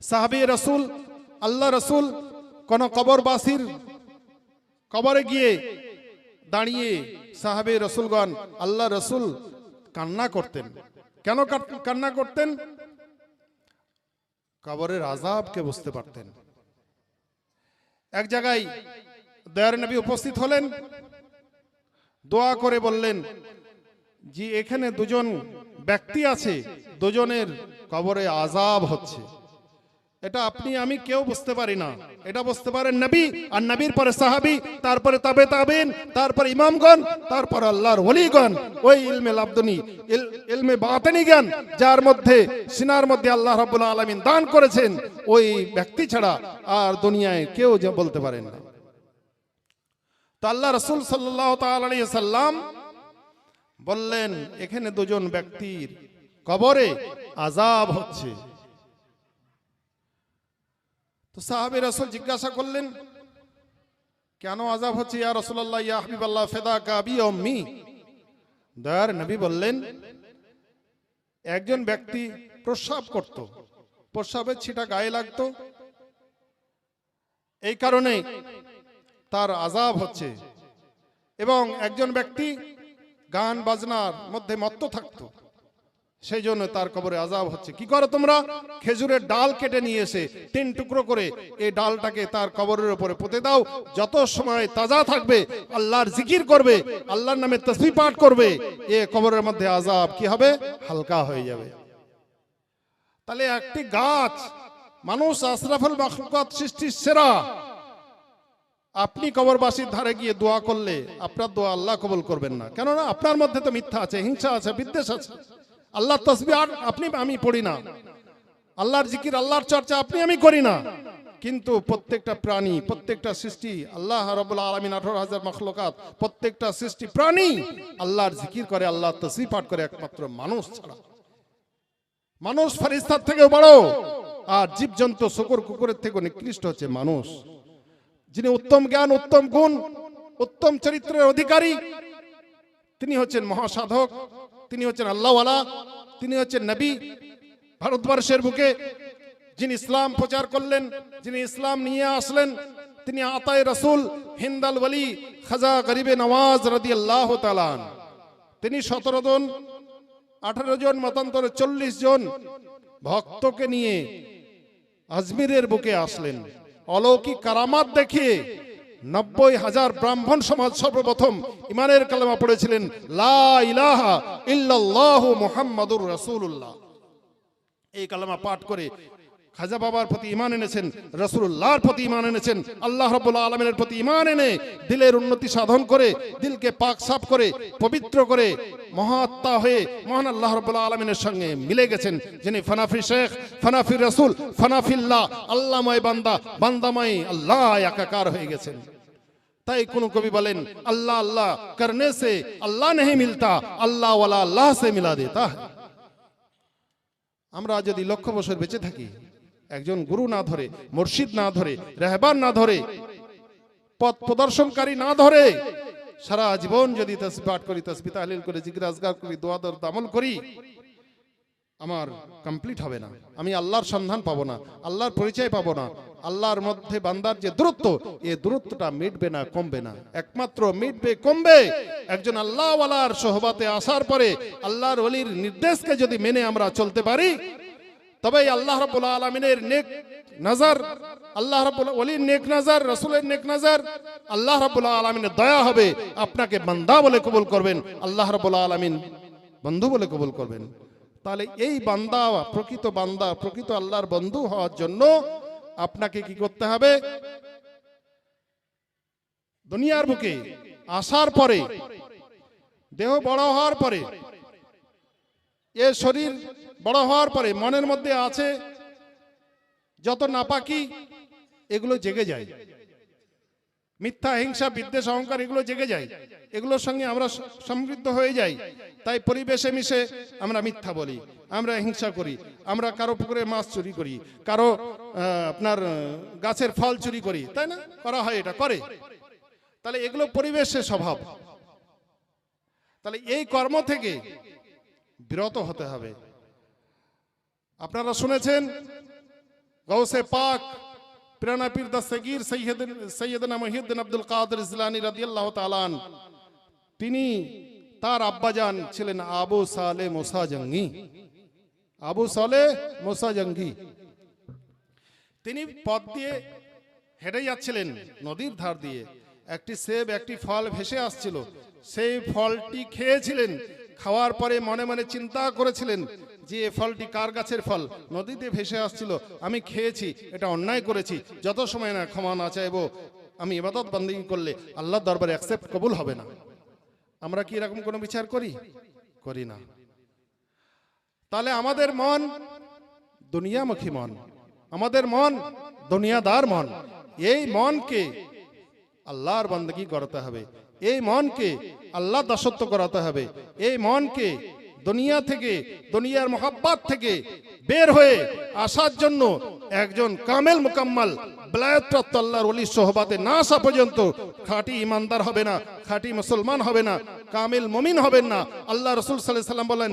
সাহাবি রসুল, আল্লাহ রসুল, কোন কবরবাসীর কবরে গিয়ে দাঁড়িয়ে সাহাবে রসুলগণ আল্লাহ রসুল কান্না করতেন। কেন কান্না করতেন? কবরের আজাবকে বুঝতে পারতেন। এক জায়গায় দয়ার নবী উপস্থিত হলেন, দোয়া করে বললেন যে এখানে দুজন ব্যক্তি আছে, দুজনের কবরে আজাব হচ্ছে। এটা আপনি, আমি কেউ বুঝতে পারি না। এটা বুঝতে পারেন নবী, আর নবীর পরে সাহাবি, তারপরে তাবে তাবেন তারপর ইমামগণ, তারপর আল্লাহর ওলিগণ, ওই ইলমে লাবদনি ইলমে বাতেনি জ্ঞান, যার মধ্যে, সিনার মধ্যে আল্লাহ রাব্বুল আলামিন দান করেছেন, ওই ব্যক্তি ছাড়া আর দুনিয়ায় কেউ যে বলতে পারেন না। তো আল্লাহ রসুল সাল্লাহ সাল্লাম বললেন, এখানে দুজন ব্যক্তির কবরে আজাব হচ্ছে। তো সাহাবি রসুল জিজ্ঞাসা করলেন, কেন আজাব হচ্ছে ইয়া রসুল্লাহ ইয়া হাবিবাল্লাহ ফেদা কাবি অম্মি দয়ার নবী বললেন, একজন ব্যক্তি প্রস্রাব করত, প্রস্রাবের ছিটা গায়ে লাগতো। এই কারণে তার আজাব হচ্ছে এবং একজন ব্যক্তি গান বাজনার মধ্যে মত্ত থাকতো। সেই জন্য তার কবরে আজাব হচ্ছে। কি করো তোমরা? খেজুরের ডাল কেটে নিয়ে এসে তিন টুকরো করে এই ডালটাকে তার কবরের উপরে পুঁতে দাও। যত সময় তাজা থাকবে, আল্লাহর জিকির করবে, আল্লাহর নামে তসবি পাঠ করবে, এ কবরের মধ্যে আজাব কি হবে? হালকা হয়ে যাবে। তাহলে একটি গাছ, মানুষ আশরাফুল মাখলুকাত সৃষ্টির সেরা। আপনি কবরবাসীর ধারে গিয়ে দোয়া করলে আপনার দোয়া আল্লাহ কবুল করবেন না। কেননা আপনার মধ্যে তো মিথ্যা আছে, হিংসা আছে, বিদ্বেষ আছে। আল্লাহর তসবি আর আপনি, আমি পড়ি না। আল্লাহর জিকির, আল্লাহর চর্চা আপনি, আমি করি না। কিন্তু প্রত্যেকটা প্রাণী, প্রত্যেকটা সৃষ্টি, আল্লাহ রবুল্লা আলমিন আঠারো হাজার মখলকাত, প্রত্যেকটা সৃষ্টি প্রাণী আল্লাহর জিকির করে আল্লাহ তসবি পাঠ করে, একমাত্র মানুষ ছাড়া। মানুষ ফারিস্তার থেকেও বড়। আর জীবজন্তু শুকুর কুকুরের থেকেও নিকৃষ্ট হচ্ছে মানুষ। যিনি উত্তম জ্ঞান, উত্তম গুণ, উত্তম চরিত্রের অধিকারী, তিনি হচ্ছেন মহাসাধক। তিনি হচ্ছেন আল্লাহওয়ালা, তিনি হচ্ছেন নবী। ভারতবর্ষের বুকে যিনি ইসলাম প্রচার করলেন, যিনি ইসলাম নিয়ে আসলেন, তিনি আতায় রসুল হিন্দাল ওয়ালি খাজা গরিবে নওয়াজ রদি আল্লাহ তালান তিনি সতেরো জন, আঠারো জন, মতান্তরে চল্লিশ জন ভক্তকে নিয়ে আজমিরের বুকে আসলেন। অলৌকিক কারামাত দেখিয়ে নব্বই হাজার ব্রাহ্মণ সমাজ সর্বপ্রথম ইমানের কালেমা পড়েছিলেন, লা ইলাহা ইল্লাল্লাহু মুহাম্মাদুর রাসূলুল্লাহ। এই কালামা পাঠ করে খাজা বাবার প্রতি ইমান এনেছেন রসুল্লাহর প্রতি ইমান এনেছেন, আল্লাহ রব আলমিনের প্রতি ইমান এনে দিলের উন্নতি সাধন করে, দিলকে পাক সাফ করে, পবিত্র করে, মহাত্মা হয়ে মহান আল্লাহ রবুল্লা আলমিনের সঙ্গে মিলে গেছেন। যিনি ফানাফি শেখ, ফানাফি রসুল, ফানাফিল্লাহ আল্লাময় বান্দা, বান্দাময় আল্লাহ একাকার হয়ে গেছেন। তাই কোন কবি বলেন, আল্লাহ আল্লাহ করনে সে আল্লাহ নেই মিলতা, আল্লাহ আল্লাহ সে মিলা দেতা। আমরা যদি লক্ষ বছর বেঁচে থাকি একজন গুরু না ধরে, মুর্শিদ না ধরে, রেহবান না ধরে, পথ প্রদর্শনকারী না ধরে, সারা জীবন যদি তসবি পাঠ করি তসবি তাহলিল করে আজগার করি দোয়া দর দামল করি, আমার কমপ্লিট হবে না। আমি আল্লাহর সন্ধান পাবো না, আল্লাহর পরিচয় পাবো না, আল্লাহর মধ্যে বান্দার যে দূরত্ব এই দূরত্বটা মিটবে না, কমবে না। একমাত্র মিটবে, কমবে। একজন আল্লাহওয়ালার সহবাতে আসার পরে আল্লাহর ওলির নির্দেশকে যদি মেনে আমরা চলতে পারি তবে আল্লাহ রাব্বুল আলামিনের নেক নজর, আল্লাহ রাব্বুল ওলির নেক নজর, রাসূলের নেক নজর, আল্লাহ রাব্বুল আলামিনের দয়া হবে। আপনাকে বান্দা বলে কবুল করবেন, আল্লাহ রাব্বুল আলামিন বন্ধু বলে কবুল করবেন। তাহলে এই বান্দা, প্রকৃত বান্দা, প্রকৃত আল্লাহর বন্ধু হওয়ার জন্য আপনাকে কি করতে হবে? দুনিয়ার বুকে আসার পরে, দেহ বড় হওয়ার পরে, এ শরীর বড় হওয়ার পরে মনের মধ্যে আছে যত নাপাকি, এগুলো জেগে যায়। মিথ্যা, হিংসা, বিদ্বেষ, অহংকার, এগুলো জেগে যায়। এগুলোর সঙ্গে আমরা সমৃদ্ধ হয়ে যাই। তাই পরিবেশে মিশে আমরা মিথ্যা বলি, আমরা হিংসা করি, আমরা কারও পুকুরে মাছ চুরি করি, কারও আপনার গাছের ফল চুরি করি, তাই না? করা হয় এটা, করে। তাহলে এগুলো পরিবেশের স্বভাব। তাহলে এই কর্ম থেকে বিরত হতে হবে। আপনারা শুনেছেন? গৌসে পাক পিরানা পীর দস্তগীর সৈয়দিন সৈয়দনা মহিউদ্দিন আব্দুল কাদের ইসলানী রাদিয়াল্লাহ তালান তিনি তার আব্বাজান ছিলেন আবু সালে মোসা জঙ্গি। আবু সালে মোসা জঙ্গি। তিনি পথ দিয়ে হেঁটে যাচ্ছিলেন নদীর ধার দিয়ে। একটি সেব, একটি ফল ভেসে আসছিল। সেই ফলটি খেয়েছিলেন। খাওয়ার পরে মনে মনে চিন্তা করেছিলেন যে ফলটি কার গাছের ফল? নদীতে ভেসে আসছিল। আমি খেয়েছি, এটা অন্যায় করেছি। যত সময় না ক্ষমা না চাইব, আমি ইবাদত বন্দী করলে আল্লাহর দরবারে অ্যাকসেপ্ট কবুল হবে না। আমরা কি এরকম কোনো বিচার করি? করি না। তাহলে আমাদের মন দুনিয়ামুখী মন। আমাদের মন দুনিয়াদার মন। এই মনকে আল্লাহর বন্দগি করাতে হবে। এই মনকে আল্লাহ দাসত্ব করাতে হবে। এই মনকে দুনিয়া থেকে, দুনিয়ার মোহাব্বত থেকে বের হয়ে আসার জন্য একজন কামেল মোকাম্মাল বেলায়তপ্রাপ্ত আল্লাহর অলি সোহবাতে না আসা পর্যন্ত খাঁটি ইমানদার হবে না, খাঁটি মুসলমান হবে না, কামেল মমিন হবেন না। আল্লাহ রসুল সাল্লাহ সাল্লাম বলেন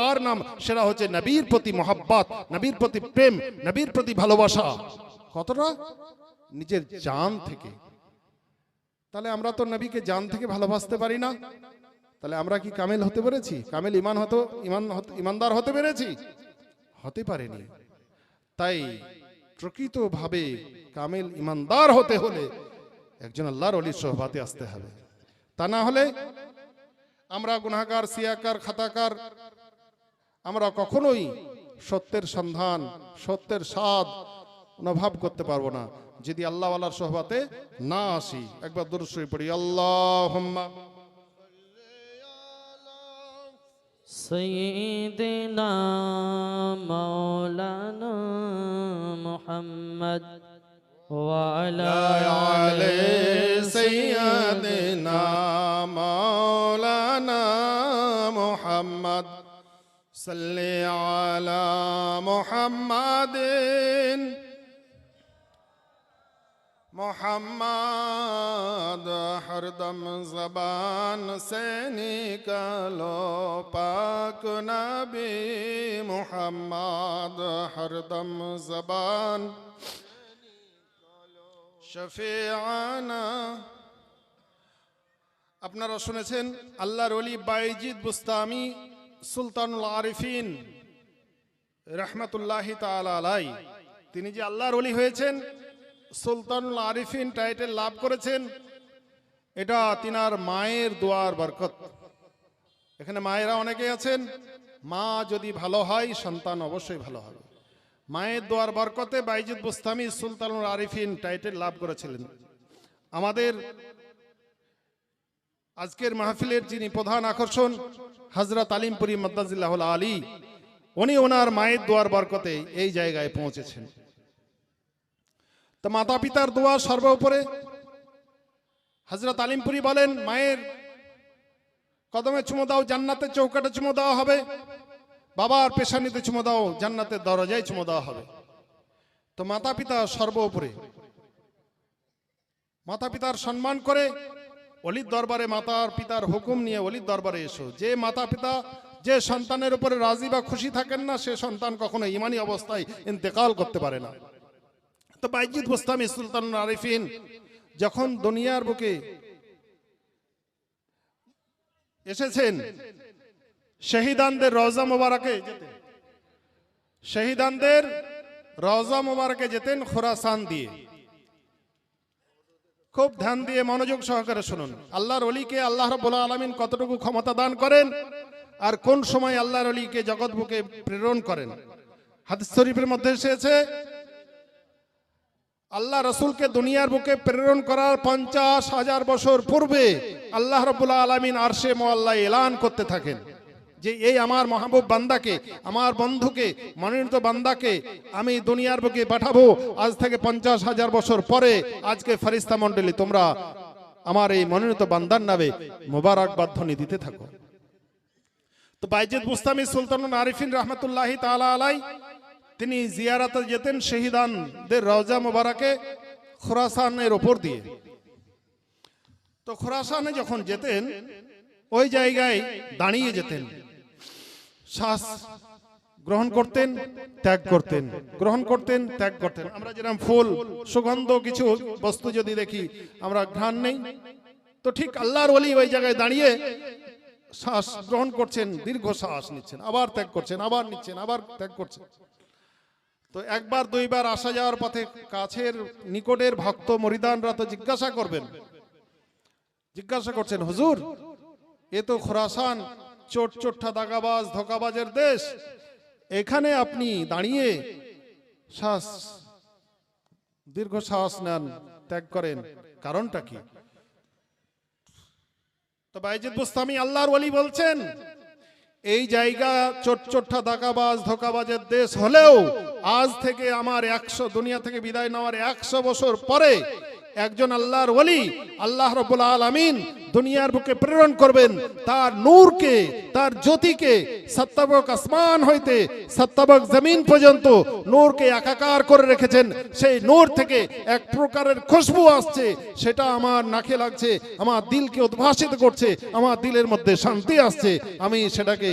তার নাম, সেটা হচ্ছে নবীর প্রতি মহাব্বত, নবীর প্রতি প্রেম, নবীর প্রতি ভালোবাসা। কতটা? নিজের জান থেকে। তাহলে আমরা তো নবীকে জান থেকে ভালোবাসতে পারি না। তাহলে আমরা কি কামেল হতে পেরেছি? কামেল ইমান হতো, ইমান ইমানদার হতে পেরেছি? হতে পারেনি। তাই প্রকৃতভাবে কামেল ইমানদার হতে হলে একজন আল্লাহর অলির সোহবাতে আসতে হবে। তা না হলে আমরা গুনাহগার, সিয়াকার, খাতাকার আমরা কখনোই সত্যের সন্ধান সত্যের স্বাদ অনুভব করতে পারবো না যদি আল্লাহ আল্লাহর সোহবাতে না আসি একবার দূরশ্রী পড়ি আল্লাহ سيدنا مولانا محمد وعلى على سيدنا مولانا محمد صل على محمد محمد ہر دم زبان سے نکلو پاک نبی محمد ہر دم زبان شفیعانہ আপনারা শুনেছেন আল্লাহর অলি বাইজিদ বুস্তামি সুলতানুল আরিফিন রহমতুল্লাহ তাআলা আলাই তিনি যে আল্লাহর অলি হয়েছেন, সুলতানুল আরিফিন টাইটেল লাভ করেছেন, এটা তিনার মায়ের দোয়ার বরকত। এখানে মায়েরা অনেকে আছেন, মা যদি ভালো হয়, সন্তান অবশ্যই ভালো হবে। মায়ের দোয়ার বরকতে বাইজিদ বুস্তামি সুলতানুল আরিফিন টাইটেল লাভ করেছিলেন। আমাদের আজকের মাহফিলের যিনি প্রধান আকর্ষণ হজরত আলিমপুরি মদ্দাজিল্লাহ আলী, উনি ওনার মায়ের দোয়ার বরকতে এই জায়গায় পৌঁছেছেন। তো মাতা পিতার দোয়া সর্বোপরে হজরত আলিমপুরি বলেন, মায়ের কদমে চুমো দাও জান্নাতে চৌকাটে চুমো দেওয়া হবে। বাবার পেশানিতে চুমো দাও, জান্নাতের দরজায় চুমো দেওয়া হবে। তো মাতা পিতা সর্বোপরে মাতা পিতার সম্মান করে অলির দরবারে মাতার পিতার হুকুম নিয়ে অলির দরবারে এসো। যে মাতা পিতা, যে সন্তানের উপরে রাজি বা খুশি থাকেন না, সে সন্তান কখনো ইমানি অবস্থায় ইন্তেকাল করতে পারে না। তো বাইজিদ গোস্তামি সুলতান আরিফিন যখন দুনিয়ার বুকে এসেছেন, শহীদানদের রওজা মোবারকে শহীদানদের রওজা মোবারকে যেতেন খোরাসান দিয়ে। খুব ধ্যান দিয়ে মনোযোগ সহকারে শুনুন। আল্লাহর অলিকে আল্লাহ রব্বুল আলমিন কতটুকু ক্ষমতা দান করেন আর কোন সময় আল্লাহর অলিকে জগৎ বুকে প্রেরণ করেন? হাদিস শরীফের মধ্যে এসেছে, আল্লাহ রসুলকে দুনিয়ার বুকে প্রেরণ করার পঞ্চাশ হাজার বছর পূর্বে আল্লাহ রবুল্লা আলমিন আরশে মোয়াল্লা এলান করতে থাকেন। যে এই আমার মাহবুব বান্দাকে, আমার বন্ধুকে, মনোনীত বান্দাকে আমি দুনিয়ার বুকে পাঠাবো। আজ থেকে পঞ্চাশ হাজার বছর পরে আজকে ফারিস্তা মণ্ডলী, তোমরা আমার এই মনোনীত বান্দার নামে মোবারকবাদ ধ্বনি দিতে থাকো। তো বাইজিদ মুস্তামি সুলতান আরিফিন রহমতুল্লাহি তাআলা আলাই তিনি জিয়ারাতে যেতেন শহীদানদের রওজা মোবারকে খোরাসানের ওপর দিয়ে। তো খোরাসানে যখন যেতেন, ওই জায়গায় দাঁড়িয়ে যেতেন। শ্বাস গ্রহণ করতেন, ত্যাগ করতেন। গ্রহণ করতেন, ত্যাগ করতেন। আমরা যেরকম ফুল, সুগন্ধ কিছু বস্তু যদি দেখি, আমরা ঘ্রাণ নেই। তো ঠিক আল্লাহর ওলি ওই জায়গায় দাঁড়িয়ে শ্বাস গ্রহণ করছেন, দীর্ঘ শ্বাস নিচ্ছেন, আবার ত্যাগ করছেন, আবার নিচ্ছেন, আবার ত্যাগ করছেন। তো একবার, দুইবার আসা যাওয়ার পথে কাছের নিকটের ভক্ত মরিদানরা তো জিজ্ঞাসা করবেন। জিজ্ঞাসা করছেন, হুজুর, এ তো খোরাসান চোট চোট্টা দাগাবাজ, ধোকাবাজের দেশ। এখানে আপনি দাঁড়িয়ে শ্বাস, দীর্ঘ শ্বাস নেন, ত্যাগ করেন। কারণটা কি? তো বাইজিদ বুস্তামি আল্লাহর ওলি বলছেন, এই জায়গা চোটচোট্টা দাকাবাজ ধোকাবাজের দেশ হলেও আজ থেকে আমার একশো, দুনিয়া থেকে বিদায় নেওয়ার একশো বছর পরে একজন আল্লাহর ওলি, আল্লাহ রব্বুল আলামিন দুনিয়ার বুকে প্রেরণ করবেন। তার নূরকে, তার জ্যোতিকে সত্তাবক আসমান হইতে সত্তাবক জমিন পর্যন্ত নূরকে একাকার করে রেখেছেন। সেই নূর থেকে এক প্রকারের খুশবু আসছে। সেটা আমার নাকে লাগছে, আমার দিলকে উদ্ভাসিত করছে, আমার দিলের মধ্যে শান্তি আসছে। আমি সেটাকে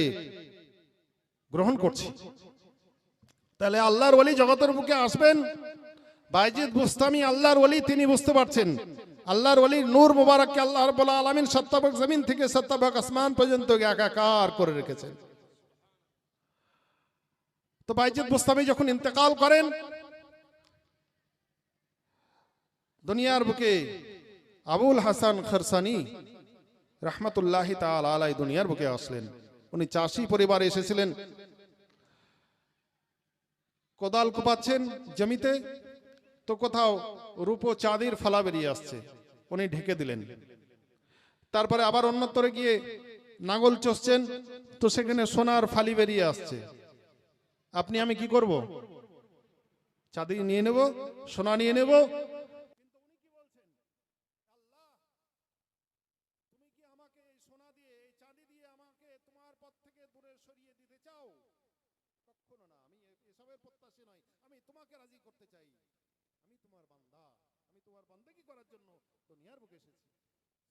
গ্রহণ করছি। তাহলে আল্লাহর ওলি জগতের বুকে আসবেন? বাইজিদ বুস্তামি, আল্লাহর ওলি, তিনি বুঝতে পারছেন। আল্লাহর ওলি নূর মুবারককে আল্লাহ রাব্বুল আলামিন সত্তাবক জমিন থেকে সত্তাবক আসমান পর্যন্ত একাকার করে রেখেছেন। তো বাইজিদ বুস্তামি যখন ইন্তেকাল করেন, দুনিয়ার বুকে আবুল হাসান খরসানি রহমতুল্লাহ তাল আলাই দুনিয়ার বুকে আসলেন। উনি চাষি পরিবারে এসেছিলেন। কোদাল কোপাচ্ছেন জমিতে তো কোথাও রূপো চাঁদির ফালা বেরিয়ে আসছে। উনি ঢেকে দিলেন। তারপরে আবার অন্যত্তরে গিয়ে নাগল চষছেন। তো সেখানে সোনার ফালি বেরিয়ে আসছে। আপনি আমি কি করব? চাঁদি নিয়ে নেব, সোনা নিয়ে নেব তুমি কি আমাকে এই সোনা দিয়ে এই চাঁদি দিয়ে আমাকে তোমার পথ থেকে দূরে সরিয়ে দিতে চাও কখনো না আমি এ- এসবের প্রত্যাশী নয় আমি তোমাকে রাজি করতে চাই আমি তোমার বান্দা আমি তোমার বান্দাকি করার জন্য দুনিয়ার বুকে এসেছি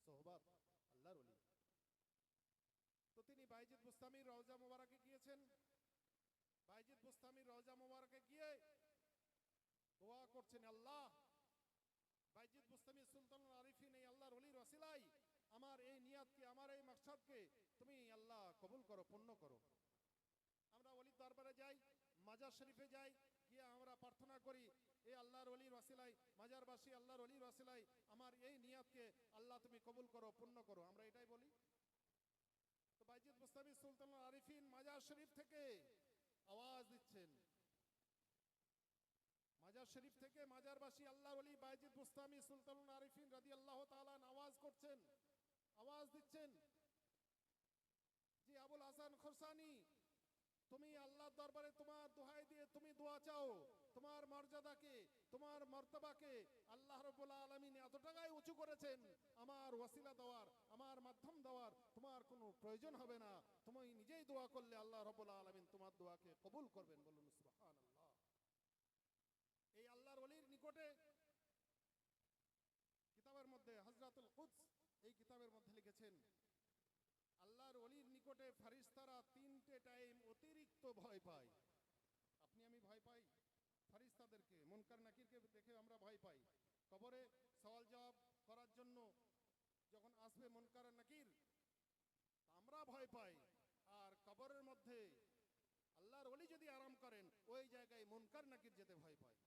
সোহবাত আল্লাহর ওলি। তো তিনি বাইজিদ বুস্তামির রওজা মোবারকে গিয়েছেন। বাইজিদ বুস্তামির রওজা মোবারকে গিয়ে দোয়া করছেন, আল্লাহ, বাইজিদ বুস্তামি সুলতান আরিফিন, এই আল্লাহর ওলির ওসিলাই আমার এই নিয়াতকে আমার এই মাকসাদকে তুমি আল্লাহ কবুল করো, পূর্ণ করো। আমরা ওলির দরবারে যাই, মাজার শরীফে যাই, গিয়ে আমরা প্রার্থনা করি এ আল্লাহর ওলির ওসিলাই মাজারবাসী আল্লাহর ওলির ওসিলাই আমার এই নিয়াতকে আল্লাহ তুমি কবুল করো, পূর্ণ করো। আমরা এটাই বলি। তো বাইজিদ মুস্তাফি সুলতান আরিফিন মাজার শরীফ থেকে আওয়াজ দিচ্ছেন। মাজার শরীফ থেকে মাজারবাসী আল্লাহর ওলি বাইজিদ মুস্তামি সুলতান আরিফিন রাদিয়াল্লাহু তাআলা আওয়াজ করছেন, আওয়াজ দিচ্ছেন। জি, আবুল হাসান খোরসানি, তুমি আল্লাহর দরবারে তোমার দোহাই দিয়ে তুমি দোয়া চাও। তোমার মর্যাদাকে, তোমার মর্তবাকে আল্লাহ রব্বুল আলামিন এতটাই উঁচু করেছেন, আমার ওয়াসিলা দেওয়ার, আমার মাধ্যম দেওয়ার তোমার কোনো প্রয়োজন হবে না। তুমি নিজেই দোয়া করলে আল্লাহ রব্বুল আলামিন তোমার দোয়াকে কবুল করবেন বলুন এই আল্লাহর ওলির নিকটে কিতাবের মধ্যে হযরতুল কুদস এই কিতাবের মধ্যে লিখেছেন, আল্লাহর ওলির নিকটে ফারিস্তারা তিনটে টাইম অতিরিক্ত ভয় পায় আপনি আমি ভয় পাই ফারিস্তাদেরকে মুনকার নাকিরকে দেখে আমরা ভয় পাই। কবরে সওয়াল জবাব করার জন্য যখন আসবে মুনকার নাকির, আমরা ভয় পাই। আর কবরের মধ্যে আল্লাহর ওলি যদি আরাম করেন, ওই জায়গায় মুনকার নাকির যেতে ভয় পায়।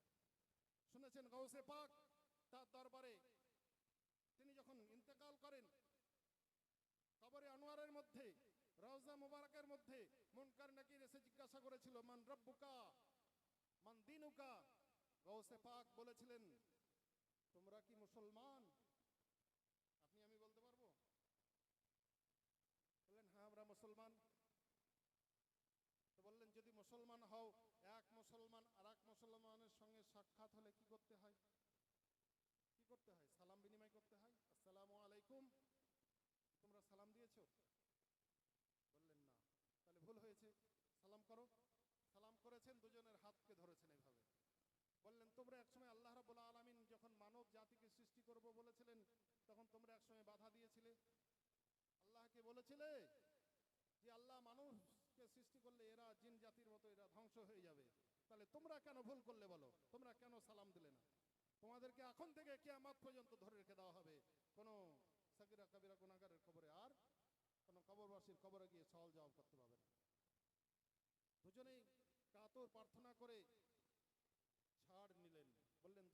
শুনেছেন গৌসে পাক তার দরবারে তিনি যখন ইন্তেকাল করেন, কবরে আনোয়ারের মধ্যে, রওজা মুবারকের মধ্যে মুনকার নাকির এসে জিজ্ঞাসা করেছিল, মান রব্বুকা, মান দিনুকা? গৌসে পাক বলেছিলেন, তোমরা কি মুসলমান? আপনি, আমি বলতে পারব? বললেন হ্যাঁ আমরা মুসলমান। বললেন, যদি মুসলমান হও, এক মুসলমান আর এক মুসলমানের সঙ্গে সাক্ষাৎ হলে কি করতে হয়? কি করতে হয়? সালাম বিনিময় করতে হয়? আসসালামু আলাইকুম। তোমরা সালাম দিয়েছ? বললেন, না। তাহলে ভুল হয়েছে। সালাম করো। সালাম করেছেন, দুজনের হাতকে ধরেছেন এইভাবে। বললেন, তোমরা একসময় আল্লাহ রাব্বুল আলামিন যখন মানব জাতিকে সৃষ্টি করব বলেছিলেন, তখন তোমরা একসময় বাধা দিয়েছিলে? আল্লাহকে বলেছিলে যে, আল্লাহ মানুষকে সৃষ্টি করলে এরা জিন জাতির মতো, এরা ধ্বংস হয়ে যাবে। তাহলে তোমরা কেন ভুল করলে বলো? তোমরা কেন সালাম দিলে না? তোমাদেরকে এখন থেকে কিয়ামত পর্যন্ত ধরে রেখে দেওয়া হবে। কোনো সাকিরা কাবিরা গুনাহগারের কবরে আর কোনো কবরবাসীর কবরে গিয়ে সওয়াল জবাব করতে পারবে না। দুজনেই কাতর প্রার্থনা করে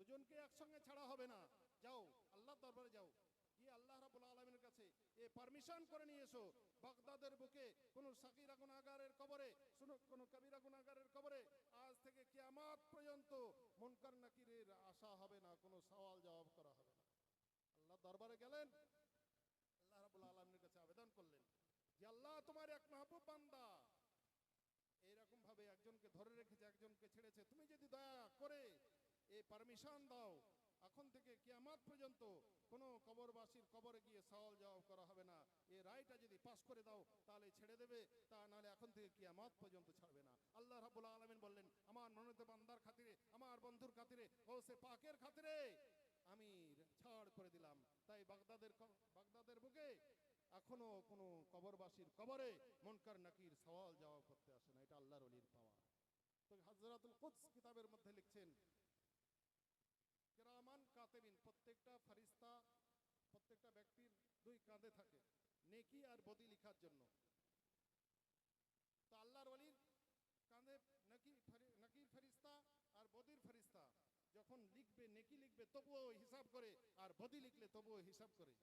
দুজনকে একসঙ্গে ছাড়া হবে না। যাও দরবারে যাও। গিয়ে আল্লাহ রাব্বুল আলামিনের কাছে এ পারমিশন করে নিয়ে এসো। বাগদাদের বুকে কোন সাকিরা গুনাহগারের কবরে শুনো কোন কবিরা আজ থেকে কিয়ামত পর্যন্ত মুনকার নাকিরের আশা হবে না, কোনো সওয়াল জবাব করা হবে না। আল্লাহ দরবারে গেলেন। আল্লাহ রাব্বুল আলামিনের কাছে আবেদন করলেন যে, আল্লাহ তোমার এক মাহবুব বান্দা এইরকম ভাবে একজনকে ধরে রেখেছে একজনকে ছেড়েছে তুমি যদি দয়া করে এই পারমিশন দাও। এখন থেকে কিয়ামত পর্যন্ত কোনো কবরবাসীর কবরে গিয়ে সওয়াল জবাব করা হবে না। এই রায়টা যদি পাস করে দাও, তাহলে ছেড়ে দেবে, তা নাহলে এখন থেকে কিয়ামত পর্যন্ত ছাড়বে না। আল্লাহ রাব্বুল আলামিন বললেন, আমার মনোনীত বান্দার খাতিরে, আমার বন্ধুর খাতিরে গৌসে পাকের খাতিরে আমি ছাড় করে দিলাম। তাই বাগদাদের বাগদাদের বুকে এখনও কোনো কবরবাসীর কবরে মনকার নাকির সওয়াল জবাব করতে আসে না। এটা আল্লাহর ওলির পাওয়া। তো হযরতুল কুদস কিতাবের মধ্যে লিখছেন কাতেবিন প্রত্যেকটা ফেরেশতা প্রত্যেকটা ব্যক্তির দুই কাঁধে থাকে, নেকি আর বদি লেখার জন্য। তো আল্লাহর ওলির কাঁধে নাকি নাকির ফেরিস্তা আর বদির ফেরিস্তা, যখন লিখবে, নেকি লিখবে, তবুও হিসাব করে, আর বদি লিখলে তবুও হিসাব করে।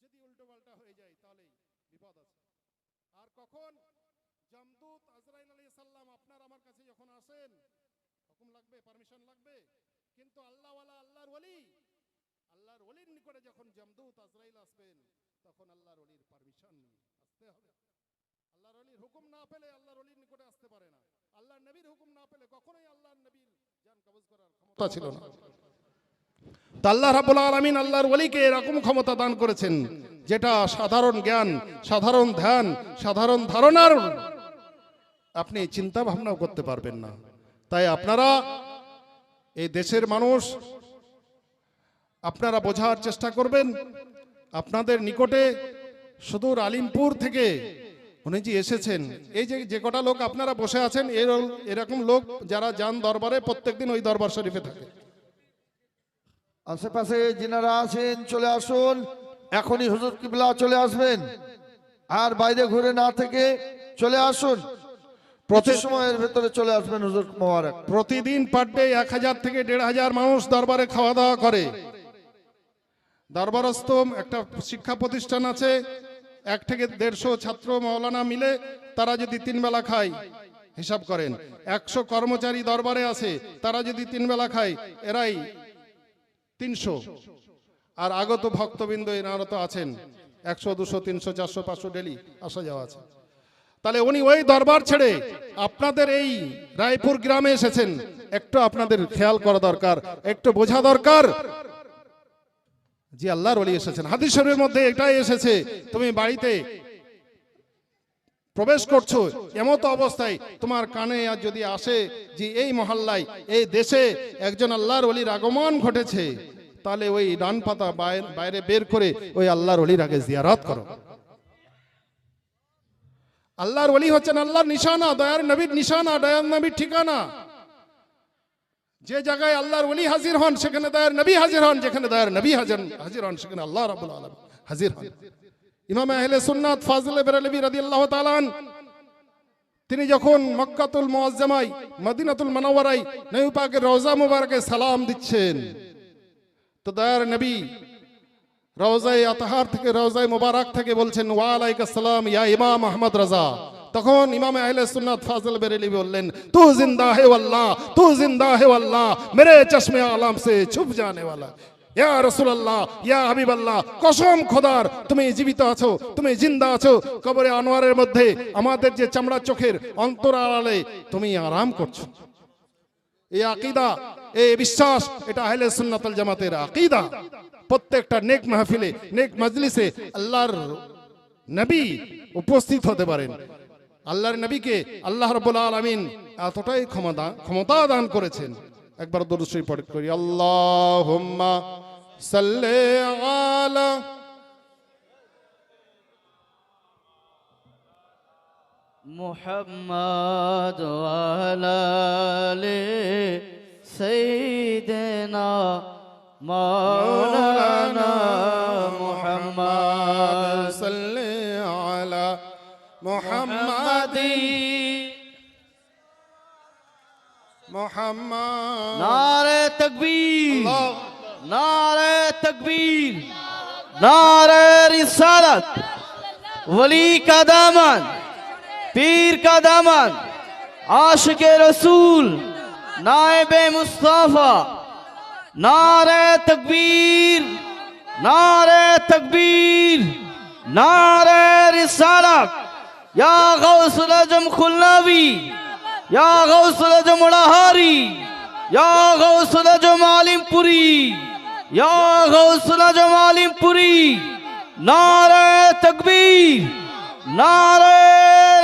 যদি উল্টো পাল্টা হয়ে যায়, তাহলেই বিপদ আছে। আর কখন? জামদূত আজরাইল আলাইহিস সালাম, আপনার আমার কাছে যখন আসেন, হুকুম লাগবে, পারমিশন লাগবে? কিন্তু আল্লাহওয়ালা আল্লাহর ওলি। আল্লাহর ওলির নিকটে যখন জামদূত আজরাইল আসবেন তখন আল্লাহর ওলির পারমিশন নিয়ে আসতে হবে। আল্লাহর ওলির হুকুম না পেলে আল্লাহর ওলির নিকটে আসতে পারে না। আল্লাহর নবীর হুকুম না পেলে কখনোই আল্লাহর নবীর জান কবজ করার ক্ষমতা ছিল না। তো আল্লাহ রাব্বুল আলামিন আল্লাহর ওলিকে এরকম ক্ষমতা দান করেছেন যেটা সাধারণ জ্ঞান সাধারণ ধ্যান সাধারণ ধারণার আপনি চিন্তা ভাবনাও করতে পারবেন না। তাই আপনারা এই দেশের মানুষ, আপনারা বোঝার চেষ্টা করবেন, আপনাদের নিকটে সুদূর আলিমপুর থেকে উনি যে এসেছেন। এই যে যে কটা লোক আপনারা বসে আছেন এর- এরকম লোক যারা যান দরবারে প্রত্যেকদিন ওই দরবার শরীফে থাকে। আশেপাশে যিনারা আছেন, চলে আসুন। এখনই হুজুর কিবলা চলে আসবেন। আর বাইরে ঘুরে না থেকে চলে আসুন। প্রতি সময়ের ভেতরে চলে আসবেন হুজুর মোবারক। প্রতিদিন পার ডে এক হাজার থেকে দেড় হাজার মানুষ দরবারে খাওয়া দাওয়া করে। দরবারস্থ একটা শিক্ষা প্রতিষ্ঠান আছে এক থেকে দেড়শো ছাত্র মৌলানা মিলে তারা যদি তিন বেলা খায় হিসাব করেন। একশো কর্মচারী দরবারে আছে তারা যদি তিন বেলা খায় এরাই তিনশো। আর আগত ভক্তবৃন্দ এনারা তো আছেন। একশো দুশো তিনশো চারশো পাঁচশো ডেলি আসা যাওয়া আছে। তাহলে উনি ওই দরবার ছেড়ে আপনাদের এই রায়পুর গ্রামে এসেছেন। একটু আপনাদের খেয়াল করা দরকার, একটু বোঝা দরকার। যে আল্লাহর ওলি এসেছেন। হাদিস শরীফের মধ্যে এটাই এসেছে, তুমি বাড়িতে প্রবেশ করছ, এমতো অবস্থায় তোমার কানে আর যদি আসে যে এই মহল্লায়, এই দেশে একজন আল্লাহর ওলির আগমন ঘটেছে, তাহলে ওই ডান পাতা বাইরে বের করে ওই আল্লাহর অলির আগে জিয়ারত করো। আল্লাহর ওলি হচ্ছেন আল্লাহর নিশানা দয়ার নবীর নিশানা দয়ার নবীর ঠিকানা। যে জায়গায় আল্লাহর ওলি হাজির হন সেখানে দয়ার নবী হাজির হন যেখানে দয়ার নবী হাজির হাজির হন সেখানে আল্লাহ রাব্বুল আলামিন হাজির হন। ইমাম আহলে সুন্নাত ফাজল বেরালবি রাদিয়াল্লাহু তাআলা আন, তিনি যখন মক্কাতুল মুআজ্জামাই মদিনাতুল মুনাওয়ারাই নবী পাকের রওজা মুবারকে সালাম দিচ্ছেন তো দয়ার নবী রওজায় আতহার থেকে, রওজায় মুবারক থেকে বলছেন, ওয়ালাইকুম আসসালাম, ইয়া ইমাম আহমদ রাজা। তখন ইমাম আহলে সুন্নাত ফাজল বেরেলি বললেন, তু জিন্দা হে আল্লাহ, তু জিন্দা হে আল্লাহ, মেরে চশমে আলম সে ছুপ জানে वाला ইয়া রাসূলুল্লাহ, ইয়া হাবিবাল্লাহ, কসম খোদার, তুমি জীবিত আছো, তুমি জিন্দা আছো। কবরে আনোয়ারের মধ্যে আমাদের যে চামড়া চোখের অন্তরালে তুমি আরাম করছ। এই আকিদা এই বিশ্বাস এটা আহলে সুন্নাতুল জামাতের আকিদা প্রত্যেকটা নেক মাহফিলে নেক মজলিসে আল্লাহর নবী উপস্থিত হতে পারেন আল্লাহর নবীকে আল্লাহ রাব্বুল আলামিন এতটাই ক্ষমতা ক্ষমতা দান করেছেন একবার দরুদ শরীফ পড়ে করি আল্লাহুম্মা সাল্লি আলা محمد وعلى آل سيدنا مولانا محمد صل على محمد محمد نعرہ تکبیر نعرہ تکبیر نعرہ رسالت ولی کا دامن پیر کا دامن عاشق رسول نائب مصطفیٰ، نعرہ تکبیر نعرہ تکبیر، نعرہ رسالہ، یا غوث رجم خلناوی یا غوث رجم اڑہاری یا غوث رجم عالم پوری، یا غوث رجم عالم پوری، نعرہ تکبیر، نعرہ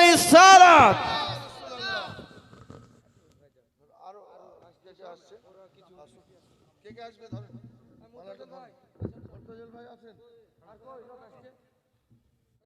رسالہ